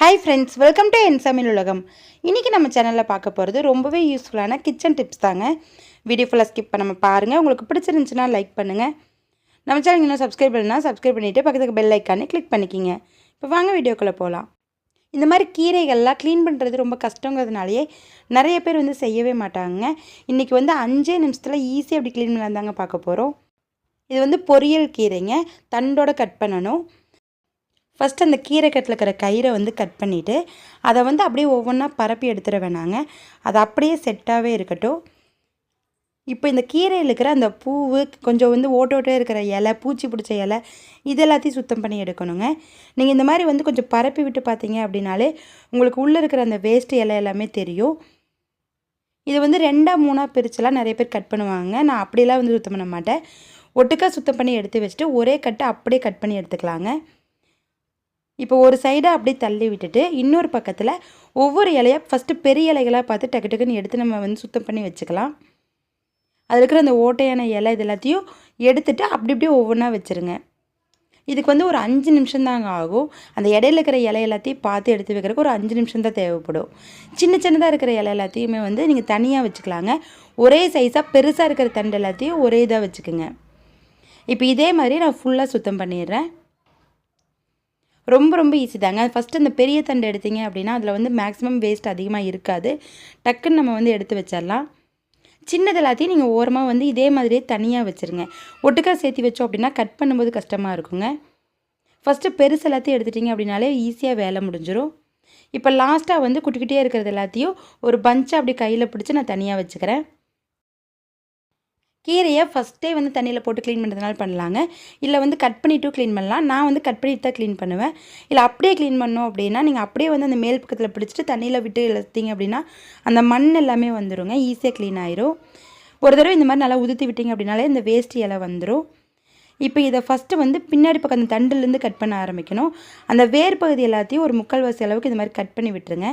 Hi friends welcome to என் சமையல் உலகம் இன்றைக்கி நம்ம சேனலில் பார்க்க போகிறது ரொம்பவே யூஸ்ஃபுல்லான கிச்சன் டிப்ஸ் தாங்க. வீடியோ ஃபுல்லாக ஸ்கிப் பண்ணாமல் பாருங்கள் உங்களுக்கு பிடிச்சிருந்துச்சுன்னா லைக் பண்ணுங்கள் நம்ம சேனல் இன்னும் சப்ஸ்கிரைப் பண்ணால் சப்ஸ்கிரைப் பண்ணிவிட்டு பக்கத்துக்கு பெல் ஐக்கானே கிளிக் பண்ணிக்கிங்க. இப்போ வாங்க வீடியோக்குள்ளே போகலாம் இந்த மாதிரி கீரைகள்லாம் க்ளீன் பண்ணுறது ரொம்ப கஷ்டங்கிறதுனாலேயே நிறைய பேர் வந்து செய்யவே மாட்டாங்க. இன்றைக்கி வந்து அஞ்சே நிமிஷத்தில் ஈஸியாக அப்படி க்ளீன் பண்ணலாம் தாங்க பார்க்க போகிறோம் இது வந்து பொரியல் கீரைங்க. தண்டோட கட் பண்ணணும். ஃபஸ்ட்டு அந்த கீரை கட்டில் இருக்கிற கயிறை வந்து கட் பண்ணிவிட்டு அதை வந்து அப்படியே ஒவ்வொன்றா பரப்பி எடுத்துட வேணாங்க. அது அப்படியே செட்டாகவே இருக்கட்டும். இப்போ இந்த கீரையில் இருக்கிற அந்த பூவு கொஞ்சம் வந்து ஓட்டோட்டே இருக்கிற இலை பூச்சி பிடிச்ச இலை இது எல்லாத்தையும் சுத்தம் பண்ணி எடுக்கணுங்க. நீங்கள் இந்த மாதிரி வந்து கொஞ்சம் பரப்பி விட்டு பார்த்தீங்க அப்படின்னாலே உங்களுக்கு உள்ளே இருக்கிற அந்த வேஸ்ட் இலை எல்லாமே தெரியும். இது வந்து ரெண்டாக மூணாக பிரிச்செல்லாம் நிறைய பேர் கட் பண்ணுவாங்க. நான் அப்படியெல்லாம் வந்து சுத்தம் பண்ண மாட்டேன். ஒட்டுக்கா சுத்தம் பண்ணி எடுத்து வச்சுட்டு ஒரே கட்டை அப்படியே கட் பண்ணி எடுத்துக்கலாங்க. இப்போ ஒரு சைடாக அப்படியே தள்ளி விட்டுட்டு இன்னொரு பக்கத்தில் ஒவ்வொரு இலையாக ஃபஸ்ட்டு பெரிய இலைகளாக பார்த்து டக்கு டக்குன்னு எடுத்து நம்ம வந்து சுத்தம் பண்ணி வச்சுக்கலாம். அதில் இருக்கிற அந்த ஓட்டையான இலை இது எல்லாத்தையும் எடுத்துகிட்டு அப்படி இப்படியே ஒவ்வொன்றா வச்சுருங்க. இதுக்கு வந்து ஒரு அஞ்சு நிமிஷம் தாங்க ஆகும். அந்த இடையில இருக்கிற இலை எல்லாத்தையும் பார்த்து எடுத்து வைக்கிறதுக்கு ஒரு அஞ்சு நிமிஷம் தான் தேவைப்படும். சின்ன சின்னதாக இருக்கிற இலை எல்லாத்தையுமே வந்து நீங்கள் தனியாக வச்சுக்கலாங்க. ஒரே சைஸாக பெருசாக இருக்கிற தண்டு எல்லாத்தையும் ஒரே இதாக வச்சுக்கோங்க. இப்போ இதே மாதிரி நான் ஃபுல்லாக சுத்தம் பண்ணிடுறேன். ரொம்ப ரொம்ப ஈஸி தாங்க. ஃபஸ்ட்டு அந்த பெரிய தண்டு எடுத்தீங்க அப்படின்னா அதில் வந்து மேக்ஸிமம் வேஸ்ட் அதிகமாக இருக்காது. டக்குன்னு நம்ம வந்து எடுத்து வச்சிடலாம். சின்னது எல்லாத்தையும் நீங்கள் ஓரமாக வந்து இதே மாதிரியே தனியாக வச்சுருங்க. ஒட்டுக்கா சேர்த்து வச்சோம் அப்படின்னா கட் பண்ணும்போது கஷ்டமாக இருக்குங்க. ஃபஸ்ட்டு பெருசு எல்லாத்தையும் எடுத்துட்டிங்க அப்படின்னாலே ஈஸியாக வேலை முடிஞ்சிடும் இப்போ லாஸ்ட்டாக வந்து குட்டிக்கிட்டே இருக்கிறது எல்லாத்தையும் ஒரு பஞ்சாக அப்படி கையில் பிடிச்சி நான் தனியாக வச்சுக்கிறேன். கீரையை ஃபஸ்ட்டே வந்து தண்ணியில் போட்டு க்ளீன் பண்ணுறதுனால பண்ணலாங்க. இல்லை வந்து கட் பண்ணிவிட்டு க்ளீன் பண்ணலாம். நான் வந்து கட் பண்ணிட்டு தான் க்ளீன் பண்ணுவேன். இல்லை அப்படியே க்ளீன் பண்ணோம் அப்படின்னா நீங்கள் அப்படியே வந்து அந்த மேல் பக்கத்தில் பிடிச்சிட்டு தண்ணியில் விட்டு இழுத்தீங்க அப்படின்னா அந்த மண் எல்லாமே வந்துடுங்க ஈஸியாக க்ளீன் ஆயிரும். ஒரு தடவை இந்த மாதிரி நல்லா உதுத்தி விட்டீங்க அப்படின்னாலே இந்த வேஸ்ட் இலை வந்துடும் இப்போ இதை ஃபஸ்ட்டு வந்து பின்னாடி பக்கம் அந்த தண்டுலேருந்து கட் பண்ண ஆரம்பிக்கணும். அந்த வேர் பகுதி எல்லாத்தையும் ஒரு முக்கால்வாசி அளவுக்கு இந்த மாதிரி கட் பண்ணி விட்டுருங்க.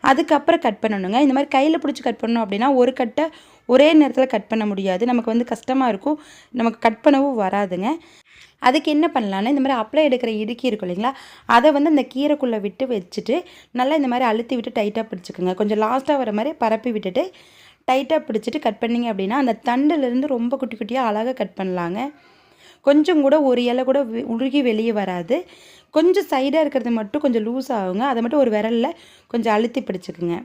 அதுக்கப்புறம் கட் பண்ணணுங்க. இந்த மாதிரி கையில் பிடிச்சி கட் பண்ணோம் அப்படின்னா ஒரு கட்டை ஒரே நேரத்தில் கட் பண்ண முடியாது. நமக்கு வந்து கஷ்டமாக இருக்கும். நமக்கு கட் பண்ணவும் வராதுங்க. அதுக்கு என்ன பண்ணலான்னா இந்த மாதிரி அப்ளை எடுக்கிற இடுக்கி இருக்கும் இல்லைங்களா? அதை வந்து அந்த கீரைக்குள்ளே விட்டு வச்சுட்டு நல்லா இந்த மாதிரி அழுத்தி விட்டு டைட்டாக பிடிச்சிக்கோங்க. கொஞ்சம் லாஸ்ட்டாக வர மாதிரி பரப்பி விட்டுட்டு டைட்டாக பிடிச்சிட்டு கட் பண்ணிங்க அப்படின்னா அந்த தண்டுலேருந்து ரொம்ப குட்டி குட்டியாக அழகாக கட் பண்ணலாங்க. கொஞ்சம் கூட ஒரு இலை கூட உருகி வெளியே வராது. கொஞ்சம் சைடாக இருக்கிறது மட்டும் கொஞ்சம் லூஸ் ஆகுங்க. அதை மட்டும் ஒரு விரலில் கொஞ்சம் அழுத்தி பிடிச்சிக்குங்க.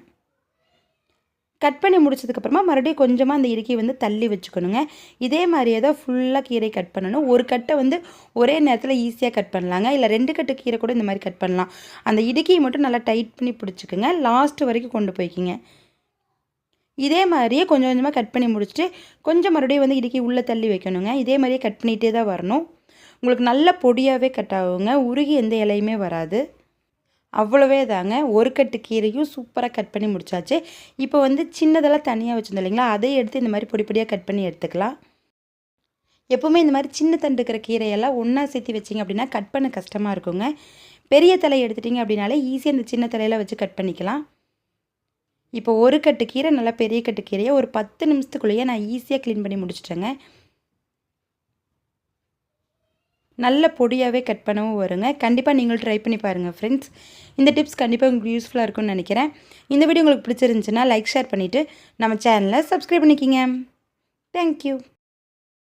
கட் பண்ணி முடிச்சதுக்கப்புறமா மறுபடியும் கொஞ்சமாக அந்த இறுக்கி வந்து தள்ளி வச்சுக்கணுங்க. இதே மாதிரியே தான் ஃபுல்லாக கீரை கட் பண்ணணும். ஒரு கட்டை வந்து ஒரே நேரத்தில் ஈஸியாக கட் பண்ணலாங்க. இல்லை ரெண்டு கட்டு கீரை கூட இந்த மாதிரி கட் பண்ணலாம். அந்த இடுக்கியை மட்டும் நல்லா டைட் பண்ணி பிடிச்சிக்குங்க. லாஸ்ட் வரைக்கும் கொண்டு போய்க்கிங்க. இதே மாதிரியே கொஞ்சம் கொஞ்சமாக கட் பண்ணி முடிச்சுட்டு கொஞ்சம் மறுபடியும் வந்து இடுக்கி உள்ளே தள்ளி வைக்கணுங்க. இதே மாதிரியே கட் பண்ணிகிட்டே தான் வரணும். உங்களுக்கு நல்ல பொடியாகவே கட் ஆகுங்க. உருகி எந்த இலையுமே வராது. அவ்வளோவே தாங்க. ஒரு கட்டு கீரையும் சூப்பராக கட் பண்ணி முடிச்சாச்சு. இப்போ வந்து சின்னதெல்லாம் தனியாக வச்சுருந்தோம் இல்லைங்களா? அதை எடுத்து இந்த மாதிரி பொடி பொடியாக கட் பண்ணி எடுத்துக்கலாம். எப்போவுமே இந்த மாதிரி சின்ன தண்டு இருக்கிற கீரையெல்லாம் ஒன்றா சேர்த்து வச்சிங்க அப்படின்னா கட் பண்ண கஷ்டமாக இருக்குங்க. பெரிய தலை எடுத்துட்டிங்க அப்படின்னாலே ஈஸியாக இந்த சின்ன தலையில் வச்சு கட் பண்ணிக்கலாம். இப்போ ஒரு கட்டு கீரை நல்லா பெரிய கட்டு கீரையை ஒரு பத்து நிமிஷத்துக்குள்ளேயே நான் ஈஸியாக க்ளீன் பண்ணி முடிச்சிட்டேங்க. நல்ல பொடியாகவே கட் பண்ணவும் வருங்க. கண்டிப்பாக நீங்களும் ட்ரை பண்ணி பாருங்கள் ஃப்ரெண்ட்ஸ் இந்த டிப்ஸ் கண்டிப்பாக உங்களுக்கு யூஸ்ஃபுல்லாக இருக்கும்னு நினைக்கிறேன். இந்த வீடியோ உங்களுக்கு பிடிச்சிருந்துச்சுன்னா லைக் ஷேர் பண்ணிவிட்டு நம்ம சேனலை சப்ஸ்கிரைப் பண்ணிக்கிங்க. தேங்க்யூ